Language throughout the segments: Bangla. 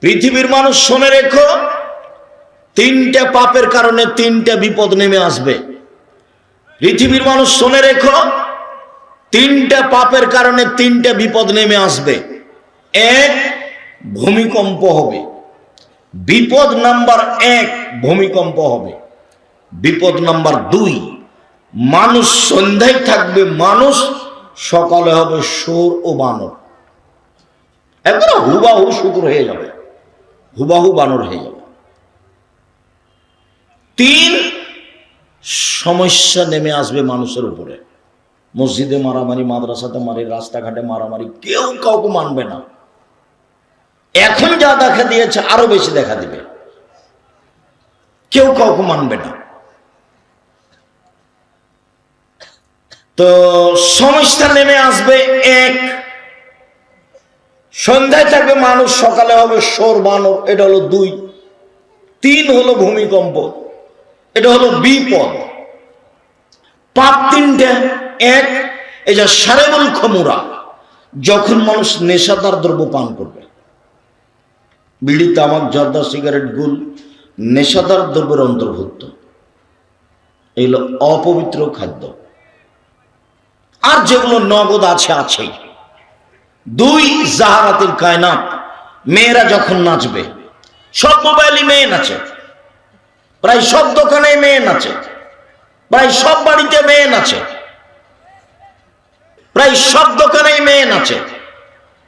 পৃথিবীর মানুষ শুনে রেখো, তিনটে পাপের কারণে তিনটে বিপদ নেমে আসবে। পৃথিবীর মানুষ শুনে রেখো, তিনটে পাপের কারণে তিনটে বিপদ নেমে আসবে। এক, ভূমিকম্প হবে। বিপদ নাম্বার এক, ভূমিকম্প হবে। বিপদ নাম্বার দুই, মানুষ সন্ধ্যায় থাকবে, মানুষ সকালে হবে সোর ও বানর। একবার হুবাহু শুকুর হয়ে যাবে। হুবাহু বানর হয়ে যাবে তিন সমস্যা নেমে আসবে মানুষের উপরে। মসজিদে মারামারি, মাদ্রাসাতে মারি রাস্তাঘাটে মারামারি, কেউ কাউকে মানবে না। এখন যা দেখা দিয়েছে, আরও বেশি দেখা দিবে। কেউ কাউকে মানবে না। তো সমস্যা নেমে আসবে এক সন্ধ্যায় থাকবে মানুষ, সকালে হবে সোর বানর, এটা হলো দুই। তিন হলো ভূমিকম্প, এটা হলো বিপদ। পাপ তিনটে, এক যে সারেবুল খমুরা, যখন মানুষ নেশাদার দ্রব্য পান করবে। বিড়ি তামাক জর্দা সিগারেট গুল, নেশাদার দ্রব্যের অন্তর্ভুক্ত। এগুলো অপবিত্র খাদ্য। আর যেগুলো নগদ আছে, আছেই। দুই জাহারাতিল কায়নাত, মেয়েরা যখন নাচবে, সব মোবাইলই মেয়ে নাচে, প্রায় সব দোকানে মেয়ে নাচে, প্রায় সব বাড়িতে মেয়ে নাচে, প্রায় সব দোকানেই মেয়ে নাচে,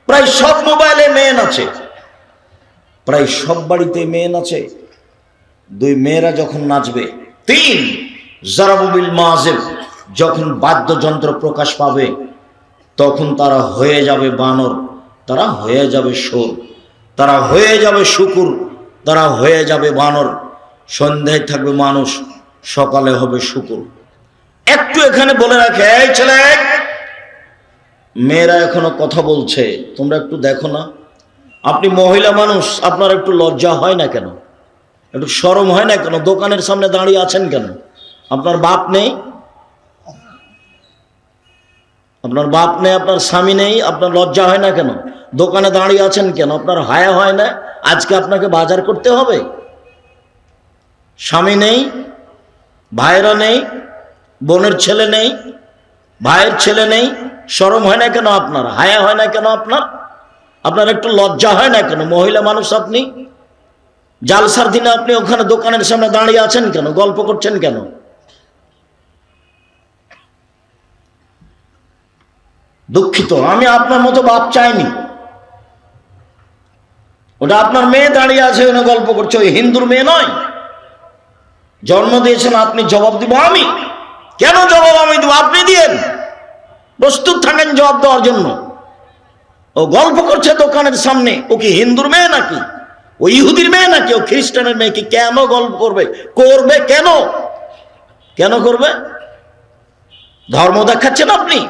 প্রায় সব মোবাইলে মেয়ে নাচে, প্রায় সব বাড়িতে মেয়ে নাচে, দুই মেয়েরা যখন নাচবে, তিন জারাবুবিল মাজেব যখন বাদ্যযন্ত্র প্রকাশ পাবে তখন তারা হয়ে যাবে বানর, তারা হয়ে যাবে সোর তারা হয়ে যাবে শুকুর, তারা হয়ে যাবে বানর। সন্ধ্যায় থাকবে মানুষ, সকালে হবে শুকুর। একটু এখানে বলে রাখে, এই ছেলে, মেয়েরা এখনও কথা বলছে, তোমরা একটু দেখো না। আপনি মহিলা মানুষ, আপনার একটু লজ্জা হয় না কেন? একটু সরম হয় না কেন? দোকানের সামনে দাঁড়িয়ে আছেন কেন? আপনার বাপ নেই? আপনার বাপ নেই, আপনার স্বামী নেই, আপনার লজ্জা হয় না কেন? দোকানে দাঁড়িয়ে আছেন কেন? আপনার হায়া হয় না? আজকে আপনাকে বাজার করতে হবে? স্বামী নেই, ভাইয়েরা নেই, বোনের ছেলে নেই, ভাইয়ের ছেলে নেই, সরম হয় না কেন আপনার? হায়া হয় না কেন আপনার? আপনার একটু লজ্জা হয় না কেন? মহিলা মানুষ আপনি? জালসার দিনে আপনি ওখানে দোকানের সামনে দাঁড়িয়ে আছেন কেন? গল্প করছেন কেন? দুঃখিত, আমি আপনার মতো বাপ চাইনি। ওটা আপনার মেয়ে দাঁড়িয়ে আছে ওখানে গল্প করছে, ওই হিন্দুর মেয়ে নয়। জন্ম দিয়েছেন, আপনি জবাব দিব আমি। কেন জবাব আমি দিব? আপনি দিয়েন। প্রস্তুত থাকেন জবাব দেওয়ার জন্য। ও গল্প করছে দোকানের সামনে, ও কি হিন্দুর মেয়ে নাকি? ও ইহুদির মেয়ে নাকি? ও খ্রিস্টানের মেয়ে কি? কেন গল্প করবে? করবে কেন? কেন করবে? ধর্ম দেখাচ্ছেন আপনি?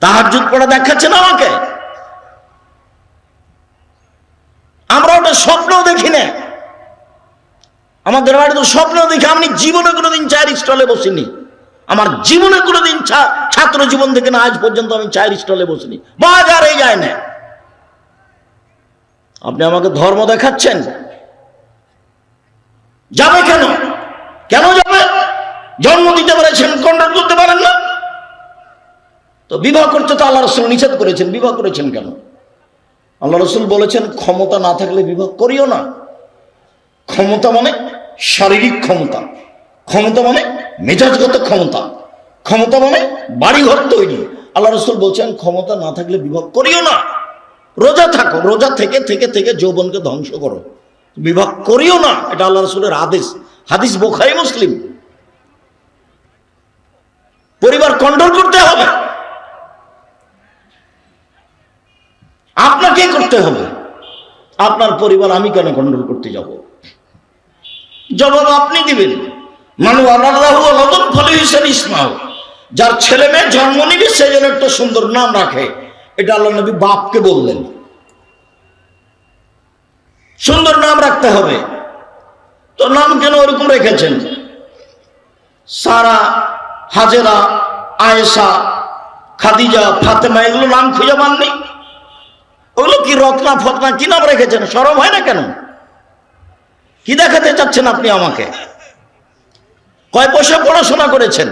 তাহার পড়া দেখাচ্ছেন আমাকে। আমরা ওটা স্বপ্নও দেখি না। আমাদের বাড়ি তো স্বপ্ন দেখি, আমি জীবনে কোনোদিন চায়ের স্টলে বসিনি। আমার জীবনে কোনোদিন ছাত্র জীবন থেকে না, আজ পর্যন্ত আমি চায়ের স্টলে বসিনি। বাজারে যায় না। আপনি আমাকে ধর্ম দেখাচ্ছেন? যাবে কেন? কেন যাবে? জন্ম দিতে পেরেছেন, কন্ট্রোল করতে পারেন না? তো বিবাহ করতে তো আল্লাহ রসুল নিষেধ করেছেন, বিবাহ করেছেন কেন? আল্লাহ রসুল বলেছেন, ক্ষমতা না থাকলে বিবাহ করিও না। ক্ষমতা মানে শারীরিক ক্ষমতা। ক্ষমতা মানে মেজাজগত ক্ষমতা। ক্ষমতা মানে বাড়িঘর তৈরি। আল্লাহ রসুল বলছেন, ক্ষমতা না থাকলে বিবাহ করিও না। রোজা থাকো, রোজা থেকে থেকে থেকে যৌবনকে ধ্বংস করো। বিবাহ করিও না, এটা আল্লাহ রসুলের আদেশ। হাদিস বোখাই মুসলিম। পরিবার কন্ট্রোল করতে হবে। আপনাকে করতে হবে? আপনার পরিবার আমি কেন কন্ট্রোল করতে যাব? জবাব আপনি দিবেন। মানু আল্লাহ ফলে যার ছেলে মেয়ে জন্ম নিবে, সে যেন একটা সুন্দর নাম রাখে। এটা আল্লাহ নবী বাপকে বললেন। সুন্দর নাম রাখতে হবে। তো নাম কেন ওরকম রেখেছেন? সারা, হাজেরা, আয়েশা, খাদিজা, ফাতেমা, এগুলো নাম খুঁজে পাননি? ওগুলো কি রত্না ফতনা কি নাম রেখেছেন? সরম হয় না কেন? কি দেখাতে চাচ্ছেন আপনি আমাকে? কয় পয়সা পড়াশোনা করেছেন?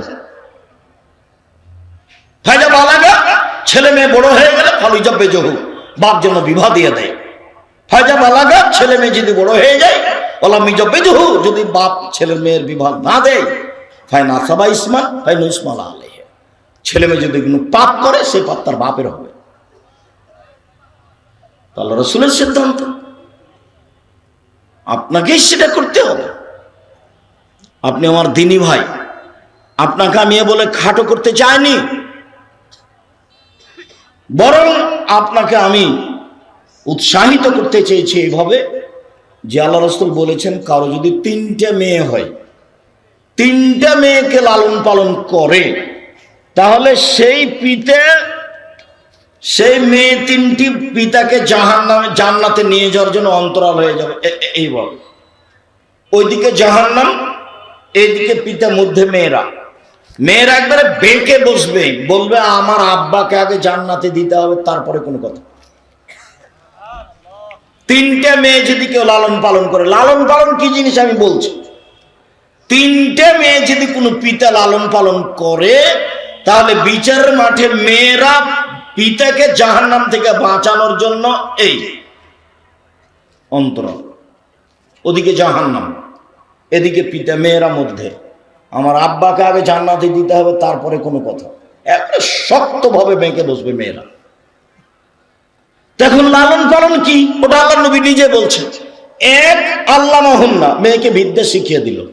ফায়দা বালাগা ছেলে মেয়ে বড় হয়ে গেলে ফালু যাবে জহু। বাপ জন্য বিবাহ দিয়ে দেয়। ফায়দা বালাগা ছেলে মেয়ে যদি বড় হয়ে যায় ওলা মিজবে জহু। যদি বাপ ছেলে মেয়ের বিবাহ না দেয় ফাইনা সাবা ইসমান ফাইন ইসমাল আলে ছেলে মেয়ে যদি কোনো পাপ করে সে পাপ তার বাপের হবে। তাহলে রসুলের সিদ্ধান্ত। আপনাকেই সেটা করতে হবে। আপনি আমার দিনী ভাই, আপনাকে আমি এ বলে খাটো করতে চাইনি। বরং আপনাকে আমি উৎসাহিত করতে চেয়েছি এইভাবে যে আল্লাহ রসুল বলেছেন, কারও যদি তিনটে মেয়ে হয়, তিনটা মেয়েকে লালন পালন করে, তাহলে সেই পিতে সেই মেয়ে তিনটি পিতাকে জাহান নামে জান্নাতে নিয়ে যাওয়ার জন্য অন্তরাল হয়ে যাবে। এই বল। ওইদিকে জাহান্নাম, এইদিকে পিতা মধ্যে মেয়েরা। মেয়েরা একবারে বেঁকে বসবে, বলবে, আমার আব্বাকে আগে জান্নাতে দিতে হবে, তারপরে কোনো কথা। তিনটে মেয়ে যদি কেউ লালন পালন করে, লালন পালন কি জিনিস আমি বলছি? তিনটে মেয়ে যদি কোনো পিতা লালন পালন করে, তাহলে বিচারের মাঠে মেয়েরা পিতাকে জাহান্নাম থেকে বাঁচানোর জন্য এই অন্তরাল ওদিকে জাহান্নাম, এদিকে পিতা, মেয়েরা মধ্যে। আমার আব্বাকে আগে জান্নাতে দিতে হবে, তারপরে কোনো কথা। একটা শক্তভাবে বেঁকে বসবে মেয়েরা। দেখুন, লালন পালন কি? ওটা আল্লাহ নবী নিজে বলছেন। এক আল্লাহ না মেয়েকে বিদ্যা শিখিয়ে দিল।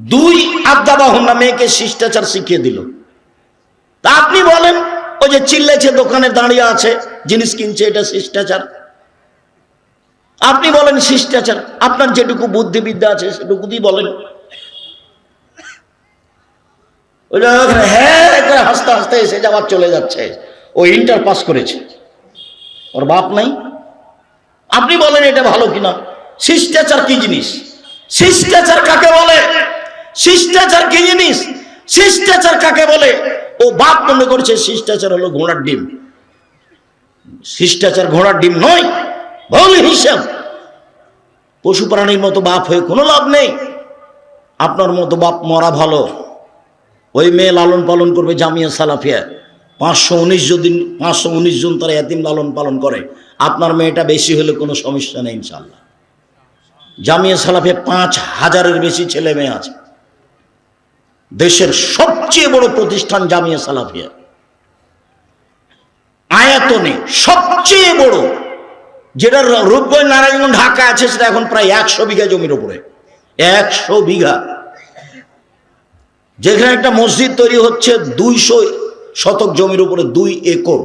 দুই আব্দা না মেয়েকে শিষ্টাচার শিখিয়ে দিল। তা আপনি বলেন যে চিল্লেছে, দোকানে দাঁড়িয়ে আছে, জিনিস কিনছে, এটা শিষ্টাচার। আপনি বলেন শিষ্টাচার, আপনার যেটুকু বুদ্ধিবিদ্যা আছে সেটুকু দিয়ে বলেন হ্যাঁ হাসতে হাসতে এসে যাবার চলে যাচ্ছে। ও ইন্টার পাস করেছে। ওর বাপ নাই। আপনি বলেন এটা ভালো কিনা? শিষ্টাচার কি জিনিস? শিষ্টাচার কাকে বলে? শিষ্টাচার কি জিনিস? শিষ্টাচার কাকে বলে? ও বাপ মনে করছে শিষ্টাচার হলো ঘোড়ার ডিম। শিষ্টাচার ঘোড়ার ডিম নয় ভুল হিসাব। পশু প্রাণীর মতো বাপ হয়ে কোনো লাভ নেই। আপনার মতো বাপ মরা ভালো। ওই মেয়ে লালন পালন করবে জামিয়া সালাফিয়া। পাঁচশো উনিশ যদি পাঁচশো উনিশ জন তারা এতিম লালন পালন করে। আপনার মেয়েটা বেশি হলে কোনো সমস্যা নেই ইনশাল্লাহ জামিয়া সালাফিয়া পাঁচ হাজারের বেশি ছেলে মেয়ে আছে। দেশের সবচেয়ে বড় প্রতিষ্ঠান জামিয়া সালাফিয়া। আয়াতনে সবচেয়ে বড়, যেটা রূপগঞ্জ নারায়ণগঞ্জ ঢাকা আছে, সেটা এখন প্রায় একশো বিঘা জমির উপরে। একশো বিঘা। যেখানে একটা মসজিদ তৈরি হচ্ছে দুইশো শতক জমির উপরে, দুই একর।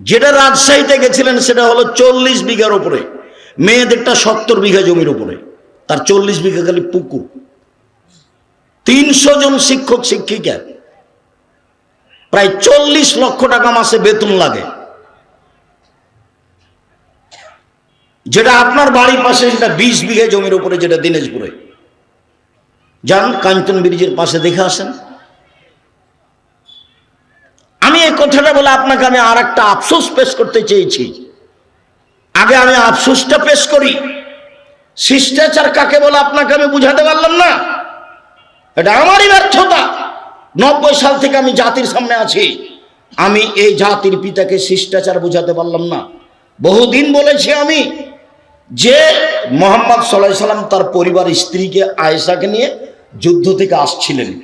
যেটা রাজশাহীতে গেছিলেন, সেটা হলো চল্লিশ বিঘার উপরে। মেয়েদেরটা সত্তর বিঘা জমির উপরে। তার চল্লিশ বিঘা খালি পুকুর। তিনশো জন শিক্ষক, শিক্ষিকা। প্রায় চল্লিশ লক্ষ টাকা মাসে বেতন লাগে। যেটা আপনার বাড়ির পাশে, সেটা বিশ বিঘা জমির উপরে, যেটা দিনাজপুরে। যান, কাঞ্চন ব্রিজের পাশে দেখে আসেন। আমি এই কথাটা বলে আপনাকে আমি আর একটা আফসোস পেশ করতে চেয়েছি। আগে আমি আফসোসটা পেশ করি। শিষ্টাচার কাকে বলে আপনাকে আমি বুঝাতে পারলাম না? এটা আমারই ব্যর্থতা। নব্বই সাল থেকে আমি জাতির সামনে আছি। আমি এই জাতির পিতাকে শিষ্টাচার বুঝাতে পারলাম না। বহুদিন বলেছি আমি যে মোহাম্মদ সাল্লাহ সাল্লাম তার পরিবার স্ত্রীকে আয়েশাকে নিয়ে যুদ্ধ থেকে আসছিলেন।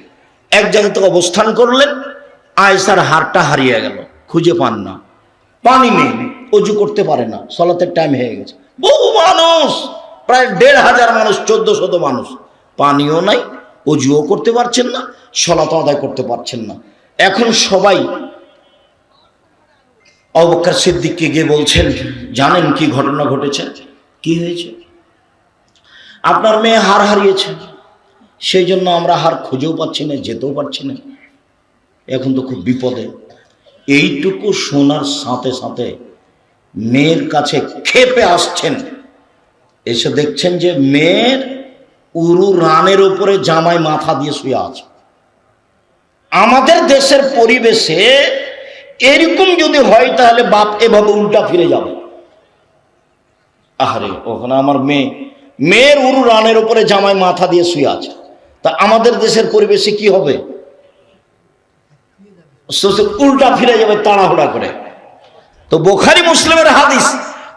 এক জায়গায় থেকে অবস্থান করলেন, আয়েশার হারটা হারিয়ে গেল, খুঁজে পান না। পানি নেই, অজু করতে পারে না, সলাতের টাইম হয়ে গেছে। বহু মানুষ প্রায় দেড় হাজার মানুষ, চোদ্দ শত মানুষ। পানিও নাই, অজুও করতে পারছেন না সলাত আদায় করতে পারছেন না। এখন সবাই অবকার সিদ্দিককে গিয়ে বলছেন, জানেন কি ঘটনা ঘটেছে? কি হয়েছে? আপনার মেয়ে হার হারিয়েছে, সেই জন্য আমরা হার খুঁজেও পাচ্ছি না, যেতেও পারছি না। এখন তো খুব বিপদে। এইটুকু শোনার সাথে সাথে মেয়ের কাছে খেপে আসছেন এসে দেখছেন যে মেয়ের উরু রানের উপরে জামাই মাথা দিয়ে শুয়ে আছে। আমাদের দেশের পরিবেশে এরকম যদি হয় তাহলে বাপ এভাবে উল্টা ফিরে যাবে। আহারে, ওখানে আমার মেয়ে, মেয়ের উরু রানের উপরে জামাই মাথা দিয়ে শুয়ে আছে। তা আমাদের দেশের পরিবেশে কি হবে? উল্টা ফিরে যাবে তাড়াহুড়া করে। তো বোখারি মুসলিমের হাদিস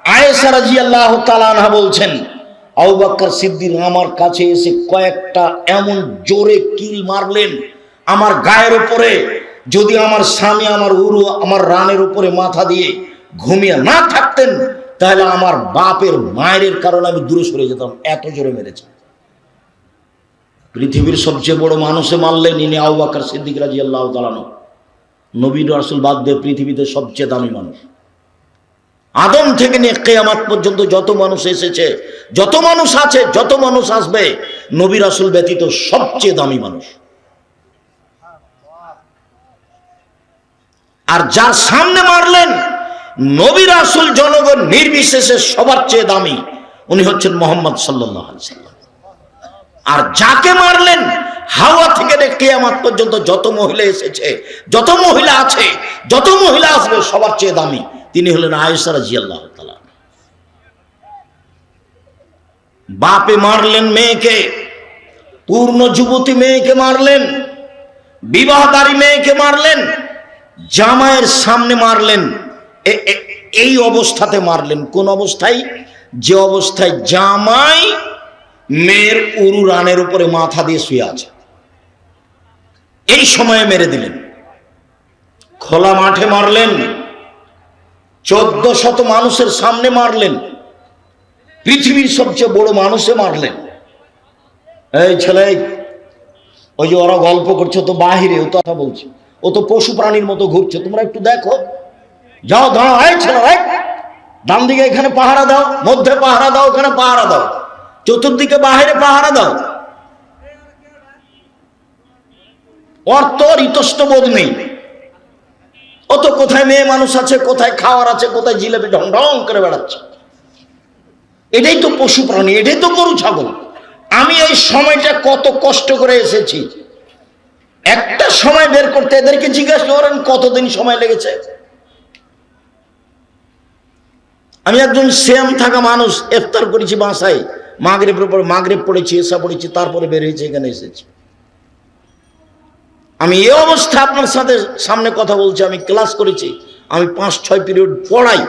আয়েশা রাজি আল্লাহ তালানহা বলছেন, আবু বাক্কর আমার কাছে এসে কয়েকটা এমন জোরে কিল মারলেন আমার গায়ের উপরে, যদি আমার স্বামী আমার উরু, আমার রানের উপরে মাথা দিয়ে ঘুমিয়ে না থাকতেন, তাহলে আমার বাপের মায়ের কারণে আমি দূরে সরে যেতাম, এত জোরে মেরেছে। পৃথিবীর সবচেয়ে বড় মানুষে মারলেন ইনি বাক্কর সিদ্দিক রাজি আল্লাহ তালানো নবীন রাসুল বাদ দিয়ে পৃথিবীতে সবচেয়ে দামি মানুষ। আদম থেকে নিয়ে কেয়ামাত পর্যন্ত যত মানুষ এসেছে, যত মানুষ আছে, যত মানুষ আসবে, নবী রাসুল ব্যতীত সবচেয়ে দামি মানুষ। আর যার সামনে মারলেন, নবী রাসুল জনগণ নির্বিশেষে সবার চেয়ে দামি, উনি হচ্ছেন মোহাম্মদ সাল্লাহ সাল্লাম। আর যাকে মারলেন, হাওয়া থেকে কেয়ামাত পর্যন্ত যত মহিলা এসেছে, যত মহিলা আছে, যত মহিলা আসবে, সবার চেয়ে দামি। তিনি হলেন আয়েশা রাজি আল্লাহ বাপে মারলেন মেয়েকে, পূর্ণ যুবতী মেয়েকে মারলেন, বিবাহদারী মেয়েকে মারলেন, জামাইয়ের সামনে মারলেন এই অবস্থাতে মারলেন। কোন অবস্থায়? যে অবস্থায় জামাই মেয়ের উরু রানের উপরে মাথা দিয়ে শুয়ে আছে। এই সময়ে মেরে দিলেন। খোলা মাঠে মারলেন। চোদ্দ শত মানুষের সামনে মারলেন। পৃথিবীর সবচেয়ে বড় মানুষে মারলেন। এই ছেলে, ওই যে ওরা গল্প করছে তো বাহিরে, ও কথা বলছে। ও তো পশু প্রাণীর মতো ঘুরছে। তোমরা একটু দেখো। যাও, দাঁড়াও, এই ছেলে ডান দিকে এখানে পাহারা দাও, মধ্যে পাহারা দাও, ওখানে পাহারা দাও। চতুর্দিকে বাহিরে পাহারা দাও। ওর তোর ইতস্ত বোধ নেই। ও তো কোথায় মেয়ে মানুষ আছে, কোথায় খাওয়ার আছে, কোথায় জিলেপি ঢং ঢং করে বেড়াচ্ছে। এটাই তো পশু প্রাণী, এটাই তো গরু, ছাগল। আমি এই সময়টা কত কষ্ট করে এসেছি। একটা সময় বের করতে এদেরকে জিজ্ঞাসা করেন, কতদিন সময় লেগেছে? আমি একজন শ্যাম থাকা মানুষ, ইফতার করেছি বাসায়। মাগরেবের উপর মাগরেব পড়েছি, এসা পড়েছি, তারপরে বের হয়েছে, এখানে এসেছি। আমি এ অবস্থা আপনার সাথে সামনে কথা বলছি, আমি ক্লাস করেছি, আমি পাঁচ, ছয় পিরিয়ড পড়াই।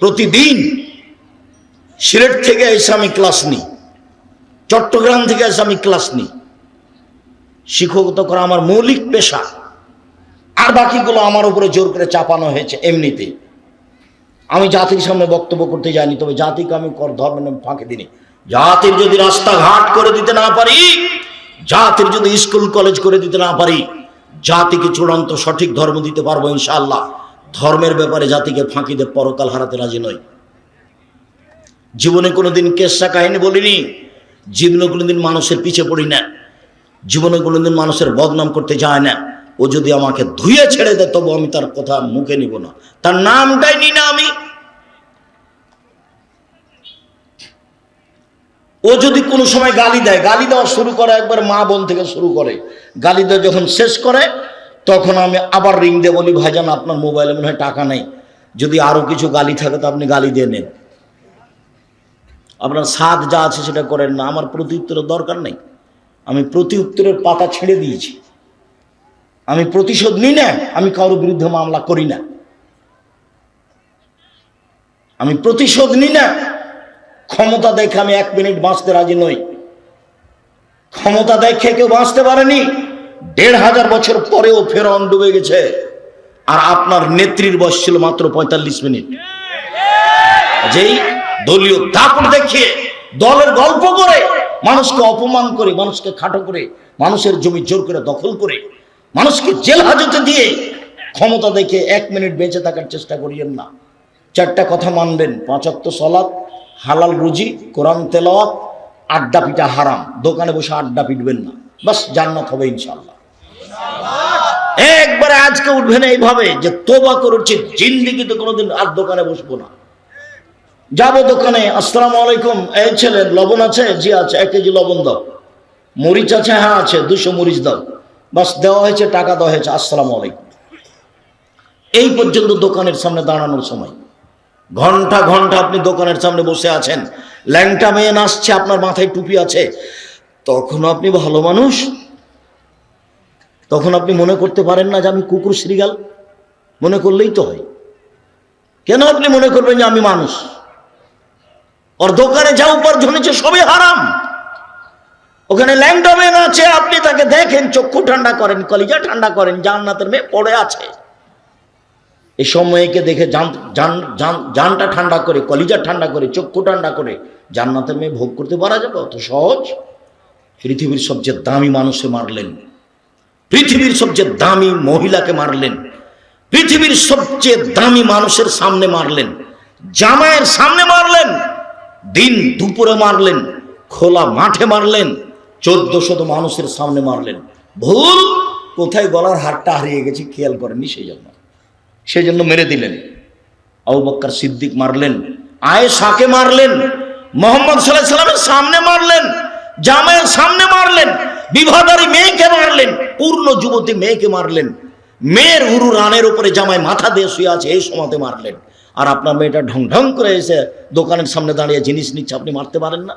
প্রতিদিন সিলেট থেকে এসে আমি ক্লাস নিই, চট্টগ্রাম থেকে এসে আমি ক্লাস নিই। শিক্ষকতা করা আমার মৌলিক পেশা। আর বাকিগুলো আমার উপরে জোর করে চাপানো হয়েছে এমনিতে আমি জাতির সামনে বক্তব্য করতে যাইনি, তবে জাতিকে আমি কর, ধর্মের ফাঁকে দিনি জাতির যদি রাস্তাঘাট করে দিতে না পারি জাতির যদি স্কুল, কলেজ করে দিতে না পারি, জাতিকে চূড়ান্ত সঠিক ধর্ম দিতে পারব ইনশাআল্লাহ। ধর্মের ব্যাপারে জাতিকে ফাঁকি দিয়ে পরকাল হারাতে রাজি নই। জীবনে কোনোদিন কেসা কাহিনী বলিনি, জীবনে কোনোদিন মানুষের পিছে পড়ি না, জীবনে কোনোদিন মানুষের বদনাম করতে যায় না। ও যদি আমাকে ধুয়ে ছেড়ে দেয় তবু আমি তার কথা মুখে নিব না। তার নামটাই নি না আমি। ও যদি কোনো সময় গালি দেয়, গালি দেওয়া শুরু করে, একবার মা বোন থেকে শুরু করে। গালি দেওয়া যখন শেষ করে, তখন আমি আবার রিং দিয়ে বলি, ভাইজান, আপনার মোবাইলে মনে হয় টাকা নেই। যদি আরও কিছু গালি থাকে, তো আপনি গালি দিয়ে নেন। আপনার স্বাদ যা আছে সেটা করেন না, আমার প্রতি উত্তরের দরকার নেই। আমি প্রতি উত্তরের পাতা ছেড়ে দিয়েছি। আমি প্রতিশোধ নিই না, আমি কারোর বিরুদ্ধে মামলা করি না। আমি প্রতিশোধ নিই না ক্ষমতা দেখে আমি এক মিনিট বাঁচতে রাজি নই। ক্ষমতা দেখে কেউ বাঁচতে পারেনি। দেড় হাজার বছর পরেও ফেরন ডুবে গেছে। আর আপনার নেত্রীর বয়স ছিল মাত্র পঁয়তাল্লিশ মিনিট। যেই দলীয় দাপট দেখিয়ে দলের গল্প করে, মানুষকে অপমান করে, মানুষকে খাটো করে, মানুষের জমি জোর করে দখল করে, মানুষকে জেল হাজতে দিয়ে ক্ষমতা দেখে এক মিনিট বেঁচে থাকার চেষ্টা করিয়েন না। চারটা কথা মানবেন। পাঁচাত্ত সলাৎ হালাল রুজি, কোরআন তেলাওয়াত, আড্ডা পিটা হারাম। দোকানে বসে আড্ডা পিটবেন না। বাস জান্নাত হবে ইনশাল্লাহ একবারে আজকে উঠবে না এইভাবে যে তোবা করেছে জিন্দিগিতে কোনোদিন আর দোকানে বসবো না। যাব দোকানে, আসসালামু আলাইকুম। এই ছেলে, লবণ আছে? জি আছে, এক কেজি লবণ দাও। মরিচ আছে? হ্যাঁ আছে, দুশো মরিচ দাও। বাস দেওয়া হয়েছে, টাকা দেওয়া হয়েছে, আসসালামু আলাইকুম। এই পর্যন্ত দোকানের সামনে দাঁড়ানোর সময়। ঘণ্টা ঘণ্টা আপনি দোকানের সামনে বসে আছেন। ল্যাংটা মেয়ে নাচছে, আপনার মাথায় টুপি আছে। তখন আপনি ভালো মানুষ। তখন আপনি মনে করতে পারেন না যে আমি কুকুর শ্রীগাল। মনে করলেই তো হয়। কেন আপনি মনে করবেন যে আমি মানুষ? ওর দোকানে যা উপার্জন হচ্ছে সবই হারাম। ওখানে ল্যাংটা মেয়ে আছে আপনি তাকে দেখেন, চক্ষু ঠান্ডা করেন, কলিজা ঠান্ডা করেন, জান্নাতের মেয়ে পড়ে আছে। এই সময়কে দেখে জান জান, জান- জানটা ঠান্ডা করে, কলিজা ঠান্ডা করে, চক্ষু ঠান্ডা করে জান্নাতের মেয়ে ভোগ করতে পারা যাবে? অত সহজ? পৃথিবীর সবচেয়ে দামি মানুষে মারলেন। পৃথিবীর সবচেয়ে দামি মহিলাকে মারলেন। পৃথিবীর সবচেয়ে দামি মানুষের সামনে মারলেন। জামাইয়ের সামনে মারলেন। দিন দুপুরে মারলেন। খোলা মাঠে মারলেন। চোদ্দ শত মানুষের সামনে মারলেন। ভুল? কোথায় গলার হারটা হারিয়ে গেছে? খেয়াল করেননি সেই জন্য। সেই জন্য মেরে দিলেন। আবু বক্কর সিদ্দিক মারলেন, আয়েশাকে মারলেন, মোহাম্মদ সাল্লাহ সাল্লামের সামনে মারলেন, জামাইয়ের সামনে মারলেন, বিবাহদারী মেয়েকে মারলেন, পূর্ণ যুবতী মেয়েকে মারলেন। মেয়ের উরু রানের উপরে জামাই মাথা দিয়ে শুয়ে আছে, এই সময়তে মারলেন। আর আপনার মেয়েটা ঢং ঢং করে এসে দোকানের সামনে দাঁড়িয়ে জিনিস নিচ্ছে, আপনি মারতে পারেন না।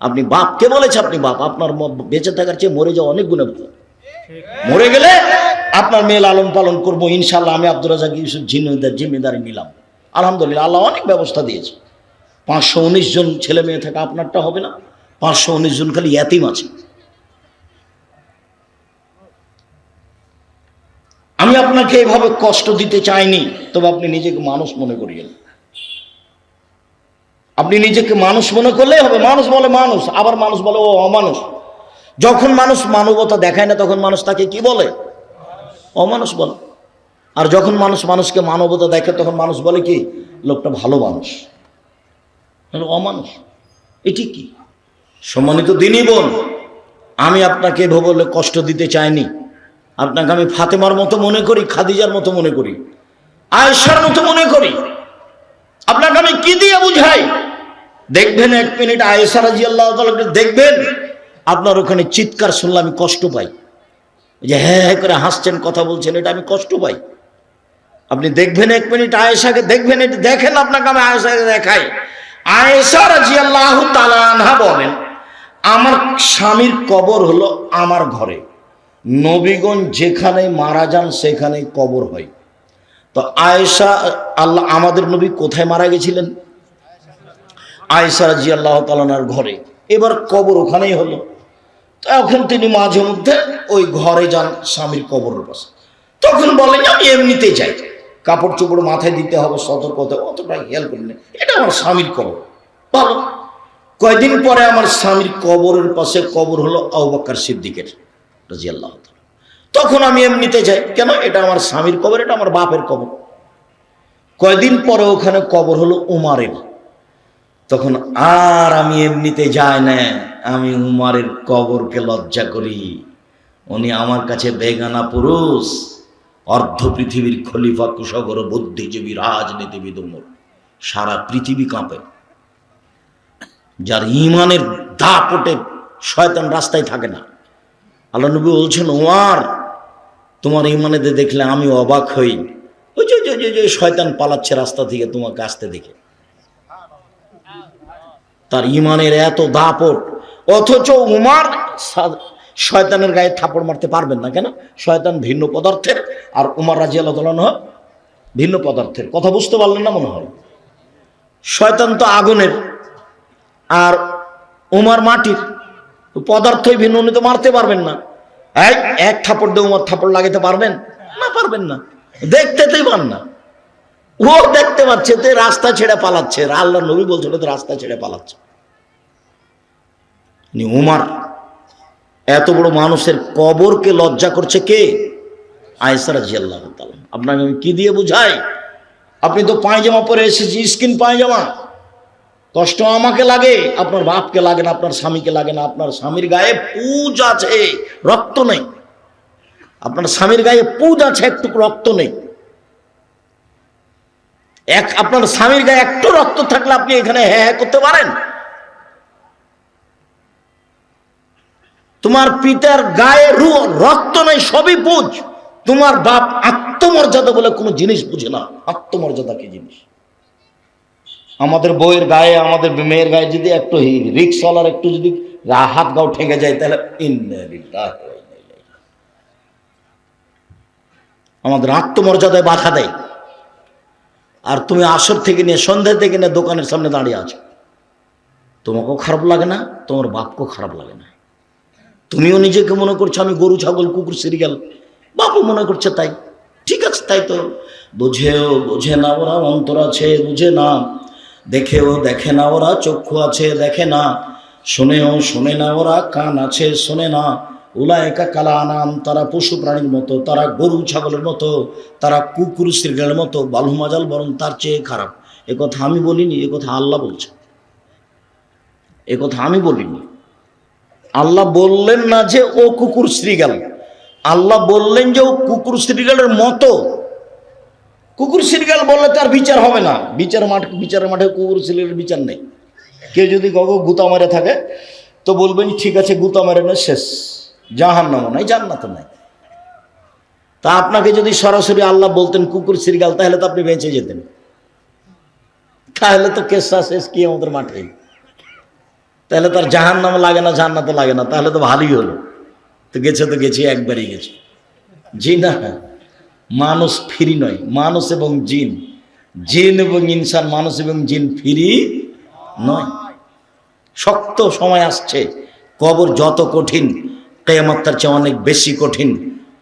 আপনি বাপকে বলেছে, আপনি বাপ, আপনার বেঁচে থাকার চেয়ে মরে যাওয়া অনেক গুণে মরে গেলে আপনার মেয়ে লালন পালন করব, ইনশাল্লাহ আমি আব্দুল রাজাক ইউসুফ জিম্মেদার জিম্মেদারি নিলাম। আলহামদুলিল্লাহ, আল্লাহ অনেক ব্যবস্থা দিয়েছে। পাঁচশো উনিশ জন ছেলে মেয়ে থাকা আপনারটা হবে না, পাঁচশো উনিশ জন খালি এতিম আছে। আমি আপনাকে এভাবে কষ্ট দিতে চাইনি, তবে আপনি নিজেকে মানুষ মনে করিয়েন। আপনি নিজেকে মানুষ মনে করলেই হবে, মানুষ বলে মানুষ, আবার মানুষ বলে ও অমানুষ। যখন মানুষ মানবতা দেখায় না, তখন মানুষ তাকে কি বলে? অমানুষ বলে। আর যখন মানুষ মানুষকে মানবতা দেখে, তখন মানুষ বলে কি, লোকটা ভালো মানুষ। অমানুষ, এটি কি? সম্মানিত দিনই বোন, আমি আপনাকে এভাবে বলে কষ্ট দিতে চাইনি। আপনাকে আমি ফাতেমার মতো মনে করি, খাদিজার মতো মনে করি, আয়েশার মতো মনে করি। আপনাকে আমি কি দিয়ে বুঝাই? দেখবেন এক মিনিট আয়েশা রাজি দেখবেন আপনার ওখানে চিৎকার শুনলে আমি কষ্ট পাই। যে হ্যাঁ হ্যাঁ করে হাসছেন, কথা বলছেন, এটা আমি কষ্ট পাই। আপনি দেখবেন এক মিনিট আয়েশাকে, দেখবেন এটি দেখেন আপনাকে আমি আয়েশাকে দেখাই। আয়েশা রাজি আল্লাহ তালানহা বলেন, আমার স্বামীর কবর হলো আমার ঘরে। নবীগণ যেখানে মারা যান, সেখানে কবর হয়। তো আয়েশা, আল্লাহ, আমাদের নবী কোথায় মারা গেছিলেন? আয়েশা রাজি আল্লাহ তালানার ঘরে। এবার কবর ওখানেই হলো। তো এখন তিনি মাঝে মধ্যে ওই ঘরে যান স্বামীর কবরের পাশে। তখন বলেন আমি এমনিতে যাই। কাপড় চোপড় মাথায় দিতে হবে সতর্কতা অতটা খেয়াল করি না, এটা আমার স্বামীর কবর। ভালো কয়দিন পরে আমার স্বামীর কবরের পাশে কবর হলো আউবাক্কার সিদ্দিকের রাজি আল্লাহ তখন আমি এমনিতে যাই। কেন? এটা আমার স্বামীর কবর, এটা আমার বাপের কবর। কয়দিন পরে ওখানে কবর হলো উমারের। তখন আর আমি এমনিতে যাই না, আমি উমারের কবরকে লজ্জা করি। উনি আমার কাছে বেগানা পুরুষ, অর্ধ পৃথিবীর খলিফা, কুশগর, বুদ্ধিজীবী, রাজনীতিবিদ, উমর। সারা পৃথিবী কাঁপে। যার ইমানের দাপটে শয়তান রাস্তায় থাকে না। আল্লাহ নবী বলছেন ওয়ার তোমার ইমানেতে দেখলে আমি অবাক হই। ওই যে, যে- যে শয়তান পালাচ্ছে রাস্তা থেকে, তোমাকে আসতে দেখে। তার ইমানের এত দাপট, অথচ উমার শয়তানের গায়ে থাপড় মারতে পারবেন না, কেন? শয়তান ভিন্ন পদার্থের, আর উমার রাজি আল্লাহ ভিন্ন পদার্থের। কথা বুঝতে পারলেন না মনে হয়? শয়তান তো আগুনের, আর উমার মাটির, পদার্থই ভিন্ন, উনি তো মারতে পারবেন না। এক এক থাপড় দিয়ে উমার থাপড় লাগাতে পারবেন? না পারবেন না। দেখতেতেই পান না। ও দেখতে পাচ্ছে, তো রাস্তা ছেড়ে পালাচ্ছে। আল্লাহ নবী বলছিল তো রাস্তা ছেড়ে পালাচ্ছে। উমার এত বড় মানুষের কবরকে লজ্জা করছে কে? আয়সারা জিয়াল্লাহ আপনাকে আমি কি দিয়ে বুঝাই? আপনি তো পায়জামা পরে এসেছি, স্কিন পায়জামা। কষ্ট আমাকে লাগে, আপনার বাপকে লাগে না, আপনার স্বামীকে লাগে না, আপনার স্বামীর গায়ে পুজ আছে, রক্ত নেই। আপনার স্বামীর গায়ে পুজ আছে, একটু রক্ত নেই। এক, আপনার স্বামীর গায়ে একটু রক্ত থাকলে আপনি এখানে হ্যাঁ হ্যাঁ করতে পারেন? তোমার পিতার গায়ে রু, রক্ত নেই, সবই পুজ। তোমার বাপ আত্মমর্যাদা বলে কোনো জিনিস বুঝে না। আত্মমর্যাদা কি জিনিস? আমাদের বইয়ের গায়ে, আমাদের মেয়ের গায়ে যদি একটু রিক্সওয়ালার একটু যদি হাত গাও ঠেকে যায়, তাহলে। আমাদের আত্মমর্যাদায় বাধা দেয়। আর তুমি আসর থেকে নিয়ে, সন্ধ্যা থেকে নিয়ে দোকানের সামনে দাঁড়িয়ে আছো। তোমাকেও খারাপ লাগে না, তোমার বাপকেও খারাপ লাগে না। তুমিও নিজেকে মনে করছ আমি গরু, ছাগল, কুকুর, সিরিয়াল। বাপও মনে করছে তাই। ঠিক আছে, তাই তো। বুঝেও বুঝে না ওরা, অন্তর আছে, বুঝে না। দেখেও দেখে না ওরা, চক্ষু আছে, দেখে না। শোনেও শোনে না ওরা, কান আছে, শোনে না। উলায়কা কালা আনাম, তারা পশু প্রাণীর মতো, তারা গরু, ছাগলের মতো, তারা কুকুর, সিরিয়ালের মতো, বালু মাজাল বরং তার চেয়ে খারাপ। কথা আমি বলিনি কথা আল্লাহ বলছে। কথা আমি বলিনি। আল্লাহ বললেন না যে ও কুকুর শ্রীগাল আল্লাহ বললেন যে ও কুকুর শ্রীগালের মতো। কুকুর শ্রীগাল বললে তার বিচার হবে না। বিচার মাঠ বিচারের মাঠে কুকুর শ্রীগালের বিচার নেই। কেউ যদি গগো গুতা মারে থাকে, তো বলবেন, ঠিক আছে, গুতা মারে না, শেষ। জাহান নামও নাই জান্নাত নাই। তা আপনাকে যদি সরাসরি আল্লাহ বলতেন কুকুর শ্রীগাল তাহলে তো আপনি বেঁচে যেতেন। তাহলে তো কেসা শেষ কি আমাদের মাঠে। তাহলে তার জাহান লাগে না জান্নাতে লাগে না, তাহলে তো ভালোই হলো। তো গেছে তো গেছে, একবারই গেছে। জি না, মানুষ ফিরি নয়, মানুষ এবং জিন। জিন এবং ইনসান, মানুষ এবং জিন ফিরি নয়। শক্ত সময় আসছে, কবর যত কঠিন, কেয়ামত তার চেয়ে অনেক বেশি কঠিন,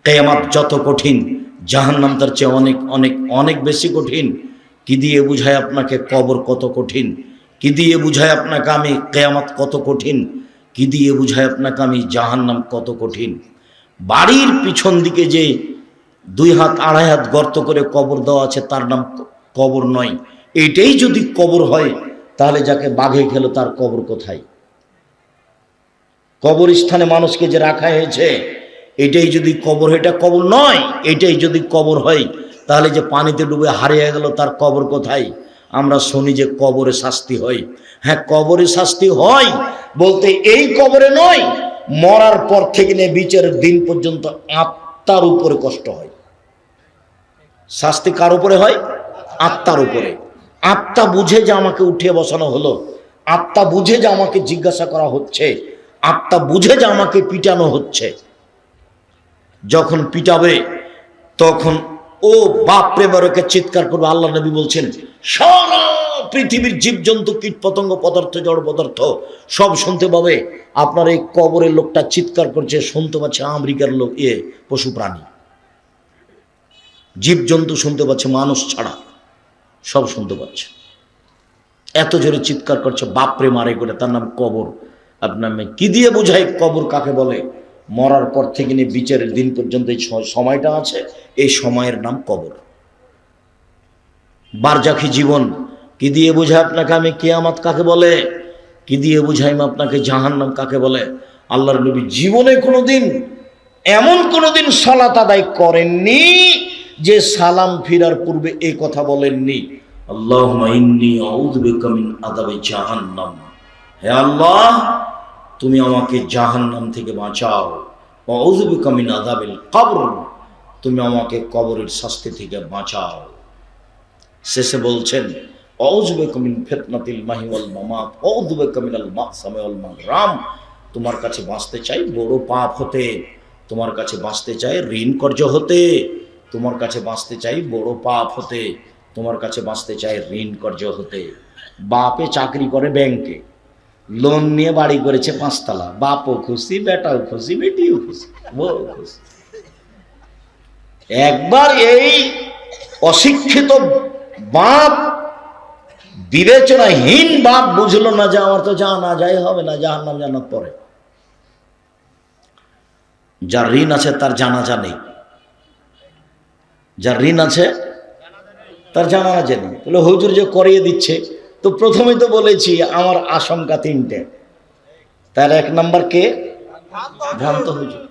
কেয়ামত যত কঠিন, জাহান্নাম তার চেয়ে অনেক অনেক অনেক বেশি কঠিন। কি দিয়ে বুঝায় আপনাকে, কবর কত কঠিন? কি দিয়ে বুঝায় আপনাকে আমি? কেয়ামত কত কঠিন। কি দিয়ে বুঝায় আপনাকে আমি? জাহান্নাম কত কঠিন। বাড়ির পিছন দিকে যে দুই হাত, আড়াই হাত গর্ত করে কবর দেওয়া আছে, তার নাম কবর নয়। এইটাই যদি কবর হয়, তাহলে যাকে বাঘে খেলো, তার কবর কোথায়? কবরস্থানে মানুষকে যে রাখা হয়েছে, এটাই যদি কবর এটা কবর নয়, এটাই যদি কবর হয়, তাহলে যে পানিতে ডুবে হারিয়ে গেল, তার কবর কোথায়? আমরা শুনি যে কবরে শাস্তি হয়। হ্যাঁ কবরে শাস্তি হয় বলতে এই কবরে নয়, মরার পর থেকে নিয়ে বিচারের দিন পর্যন্ত আত্মার উপরে কষ্ট হয়। শাস্তি কার উপরে হয়? আত্মার উপরে। আত্মা বুঝে যে আমাকে উঠিয়ে বসানো হলো, আত্মা বুঝে যে আমাকে জিজ্ঞাসা করা হচ্ছে, আত্মা বুঝে যে আমাকে পিটানো হচ্ছে। যখন পিটাবে, তখন ও বাপ প্রেমারকে চিৎকার করবে, আল্লাহ নবী বলছেন, সারা পৃথিবীর জীবজন্তু কীট পতঙ্গ পদার্থ, জড় পদার্থ, সব শুনতে পাবে। আপনার এই কবরের লোকটা চিৎকার করছে, শুনতে পাচ্ছে আমেরিকার লোক, এ পশু প্রাণী। জীবজন্তু শুনতে পাচ্ছে, মানুষ ছাড়া, সব শুনতে পাচ্ছে। এত জোরে চিৎকার করছে বাপরে মারে করে, তার নাম কবর। আপনার কি দিয়ে বোঝায় কবর কাকে বলে? মরার পর থেকে নিয়ে বিচারের দিন পর্যন্ত এই সময়টা আছে। এই সময়ের নাম কবর। বারজাখি জীবন, কি দিয়ে বোঝায় আপনাকে আমি কেয়ামাত কাকে বলে? কি দিয়ে বুঝাই আমি আপনাকে জাহান্নাম কাকে বলে? আল্লাহর নবী জীবনে কোনোদিন, এমন কোনোদিন সালাত আদায় করেননি যে সালাম ফিরার পূর্বে এই কথা বলেননি। আল্লাহ জাহান্নাম। হে আল্লাহ, তুমি আমাকে জাহান্নাম থেকে বাঁচাও। আউযু বিকা মিন আযাবিল কবর। তুমি আমাকে কবরের শাস্তি থেকে বাঁচাও। শেষে বলছেন অজবে কমিন ফেতনাতিল মাহিওয়াল মামাত অজবে কমিনাল মাসামেওয়াল মাগরাম তোমার কাছে বাঁচতে চাই বড় পাপ হতে, তোমার কাছে বাঁচতে চাই ঋণ কর্য হতে, তোমার কাছে বাঁচতে চাই বড় পাপ হতে, তোমার কাছে বাঁচতে চাই ঋণ কর্য হতে। বাপে চাকরি করে ব্যাংকে। লোন নিয়ে বাড়ি করেছে পাঁচতলা। বাপও খুশি, বেটাও খুশি, বেটিও খুশি বউ খুশি। একবার এই অশিক্ষিত বাপ বিবেচনাহীন বাপ বুঝলো না যে আমার তো জানা যায় হবে না জাহার নাম জানার পরে যার ঋণ আছে তার জানাজা নেই। যার ঋণ আছে তার জানাজা নেই। তাহলে হুজুর যে করিয়ে দিচ্ছে তো প্রথমে তো বলেছি আমার আশঙ্কা তিনটে। তার এক নাম্বার কে? ভ্রান্ত হুজুর।